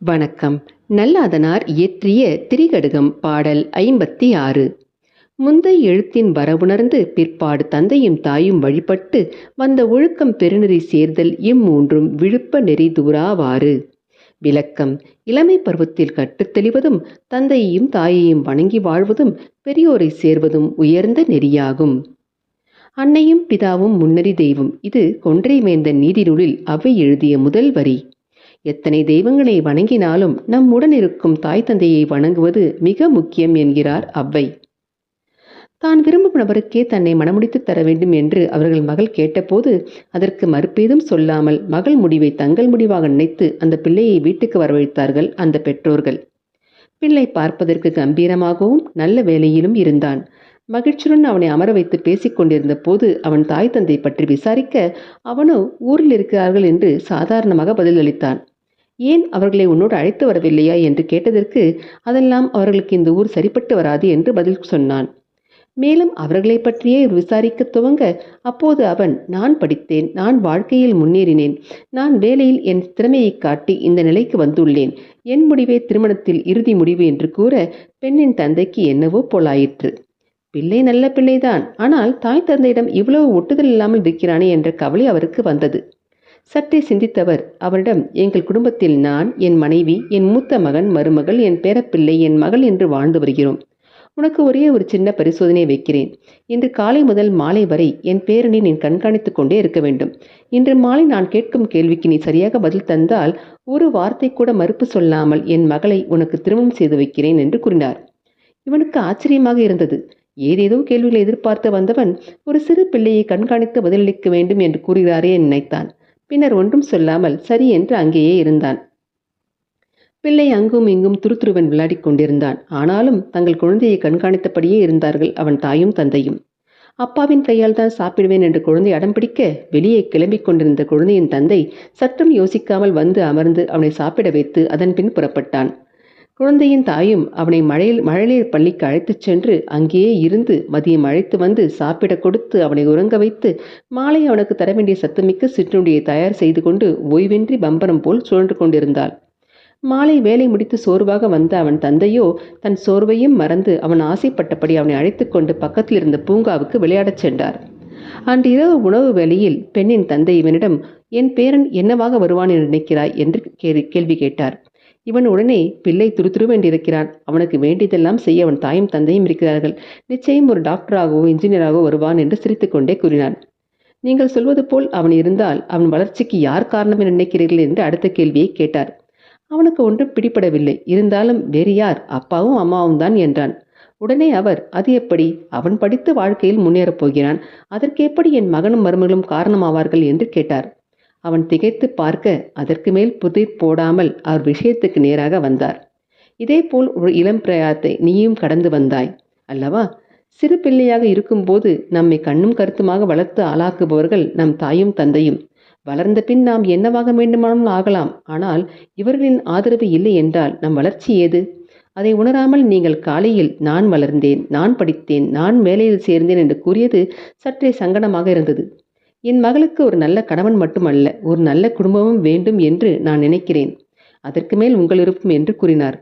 வணக்கம். நல்லாதனார் இயற்றிய திரிகடுகம் பாடல் ஐம்பத்தி ஆறு முந்தை எழுத்தின் வரவுணர்ந்து பிற்பாடு தந்தையும் தாயும் வழிபட்டு வந்த ஒழுக்கம் பெருநெறி சேர்தல் இம்மூன்றும் விழுப்ப நெறி தூராவாறு. விளக்கம். இளமை பருவத்தில் கட்டுத்தெளிவதும் தந்தையையும் தாயையும் வணங்கி வாழ்வதும் பெரியோரை சேர்வதும் உயர்ந்த நெறியாகும். அன்னையும் பிதாவும் முன்னறி தெய்வம். இது கொன்றை வேந்த நீதிநூலில் அவை எழுதிய முதல் வரி. எத்தனை தெய்வங்களை வணங்கினாலும் நம்முடன் இருக்கும் தாய் தந்தையை வணங்குவது மிக முக்கியம் என்கிறார் அவ்வை. தான் விரும்பும் நபருக்கே தன்னை மனமுடித்து தர வேண்டும் என்று அவர்கள் மகள் கேட்டபோது அதற்கு மறுப்பேதும் சொல்லாமல் மகள் முடிவை தங்கள் முடிவாக நினைத்து அந்த பிள்ளையை வீட்டுக்கு வரவழைத்தார்கள் அந்த பெற்றோர்கள். பிள்ளை பார்ப்பதற்கு கம்பீரமாகவும் நல்ல வேலையிலும் இருந்தான். மகிழ்ச்சியுடன் அவனை அமர வைத்து பேசிக் கொண்டிருந்த போது அவன் தாய் தந்தை பற்றி விசாரிக்க அவனோ ஊரில் இருக்கிறார்கள் என்று சாதாரணமாக பதிலளித்தான். ஏன் அவர்களை உன்னோடு அழைத்து வரவில்லையா என்று கேட்டதற்கு அதெல்லாம் அவர்களுக்கு இந்த ஊர் சரிப்பட்டு வராது என்று பதில் சொன்னான். மேலும் அவர்களை பற்றியே விசாரிக்க துவங்க அப்போது அவன் நான் படித்தேன் நான் வாழ்க்கையில் முன்னேறினேன் நான் வேலையில் என் திறமையை காட்டி இந்த நிலைக்கு வந்துள்ளேன். என் முடிவே திருமணத்தில் இறுதி முடிவு என்று கூற பெண்ணின் தந்தைக்கு என்னவோ போலாயிற்று. பிள்ளை நல்ல பிள்ளைதான் ஆனால் தாய் தந்தையிடம் இவ்வளவு ஒட்டுதல் இல்லாமல் இருக்கிறானே என்ற கவலை அவருக்கு வந்தது. சற்றே சிந்தித்தவர் அவரிடம் எங்கள் குடும்பத்தில் நான் என் மனைவி என் மூத்த மகன் மருமகள் என் பேரப்பிள்ளை என் மகள் என்று வாழ்ந்து வருகிறோம். உனக்கு ஒரே ஒரு சின்ன பரிசோதனை வைக்கிறேன். இன்று காலை முதல் மாலை வரை என் பேரனை நீ கண்காணித்துக் கொண்டே இருக்க வேண்டும். இன்று மாலை நான் கேட்கும் கேள்விக்கு நீ சரியாக பதில் தந்தால் ஒரு வார்த்தை கூட மறுப்பு சொல்லாமல் என் மகளை உனக்கு திருமணம் செய்து வைக்கிறேன் என்று கூறினார். இவனுக்கு ஆச்சரியமாக இருந்தது. ஏதேதோ கேள்விகளை எதிர்பார்த்து வந்தவன் ஒரு சிறு பிள்ளையை கண்காணித்து பதிலளிக்க வேண்டும் என்று கூறுகிறாரே நினைத்தான். பின்னர் ஒன்றும் சொல்லாமல் சரி என்று அங்கேயே இருந்தான். பிள்ளை அங்கும் இங்கும் துருதுருவன் விளையாடிக் கொண்டிருந்தான். ஆனாலும் தங்கள் குழந்தையை கண்காணித்தபடியே இருந்தார்கள் அவன் தாயும் தந்தையும். அப்பாவின் கையால் தான் சாப்பிடுவேன் என்று குழந்தை அடம் பிடிக்க வெளியே கிளம்பிக் கொண்டிருந்த குழந்தையின் தந்தை சற்றும் யோசிக்காமல் வந்து அமர்ந்து அவனை சாப்பிட வைத்து அதன்பின் புறப்பட்டான். குழந்தையின் தாயும் அவனை மழையில் மழலையர் பள்ளிக்கு அழைத்துச் சென்று அங்கேயே இருந்து மதியம் அழைத்து வந்து சாப்பிட கொடுத்து அவனை உறங்க வைத்து மாலை அவனுக்கு தர வேண்டிய சத்தமிக்க சிற்றுண்டியை தயார் செய்து கொண்டு ஓய்வின்றி பம்பரம் போல் சுழன்று கொண்டிருந்தாள். மாலை வேலை முடித்து சோர்வாக வந்த அவன் தந்தையோ தன் சோர்வையும் மறந்து அவன் ஆசைப்பட்டபடி அவனை அழைத்து கொண்டு பக்கத்தில் இருந்த பூங்காவுக்கு விளையாடச் சென்றார். அன்று இரவு உணவு வேளையில் பெண்ணின் தந்தை இவனிடம் என் பேரன் என்னவாக வருவான் என்று நினைக்கிறாய்? என்று கேள்வி கேட்டார். இவன் உடனே பிள்ளை துருத்துருவென்றிருக்கிறான். அவனுக்கு வேண்டியதெல்லாம் செய்ய அவன் தாயும் தந்தையும் இருக்கிறார்கள். நிச்சயம் ஒரு டாக்டராகவோ இன்ஜினியராகவோ வருவான் என்று சிரித்துக்கொண்டே கூறினான். நீங்கள் சொல்வது போல் அவன் இருந்தால் அவன் வளர்ச்சிக்கு யார் காரணம் என நினைக்கிறீர்கள் என்று அடுத்த கேள்வியை கேட்டார். அவனுக்கு ஒன்றும் பிடிபடவில்லை. இருந்தாலும் வேறு யார்? அப்பாவும் அம்மாவும் தான் என்றான். உடனே அவர் அது எப்படி? அவன் படித்து வாழ்க்கையில் முன்னேறப் போகிறான். அதற்கு எப்படி என் மகனும் மருமகளும் காரணமாவார்கள்? என்று கேட்டார். அவன் திகைத்து பார்க்க அதற்கு மேல் புதிர் போடாமல் அவர் விஷயத்துக்கு நேராக வந்தார். இதேபோல் ஒரு இளம் பிரயாத்தை நீயும் கடந்து வந்தாய். அல்லவா? சிறு பிள்ளையாக இருக்கும்போது நம்மை கண்ணும் கருத்துமாக வளர்த்து ஆளாக்குபவர்கள் நம் தாயும் தந்தையும். வளர்ந்த பின் நாம் என்னவாக வேண்டுமானாலும் ஆகலாம். ஆனால் இவர்களின் ஆதரவு இல்லை என்றால் நம் வளர்ச்சி ஏது? அதை உணராமல் நீங்கள் காலையில் நான் வளர்ந்தேன் நான் படித்தேன் நான் வேலையில் சேர்ந்தேன் என்று கூறியது சற்றே சங்கடமாக இருந்தது. என் மகளுக்கு ஒரு நல்ல கணவன் மட்டுமல்ல ஒரு நல்ல குடும்பமும் வேண்டும் என்று நான் நினைக்கிறேன். அதற்கு மேல் உங்கள் விருப்பம் என்று கூறினார்.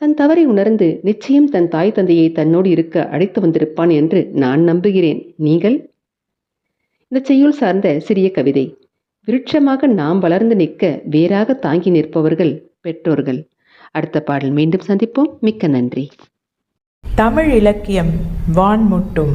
தன் தவறை உணர்ந்து நிச்சயம் தன் தாய் தந்தையை தன்னோடு இருக்க அழைத்து வந்திருப்பான் என்று நான் நம்புகிறேன். நீங்கள்? இந்த செய்யுள் சார்ந்த சிறிய கவிதை. விருட்சமாக நாம் வளர்ந்து நிற்க வேறாக தாங்கி நிற்பவர்கள் பெற்றோர்கள். அடுத்த பாடல் மீண்டும் சந்திப்போம். மிக்க நன்றி. தமிழ் இலக்கியம் வான்முட்டும்.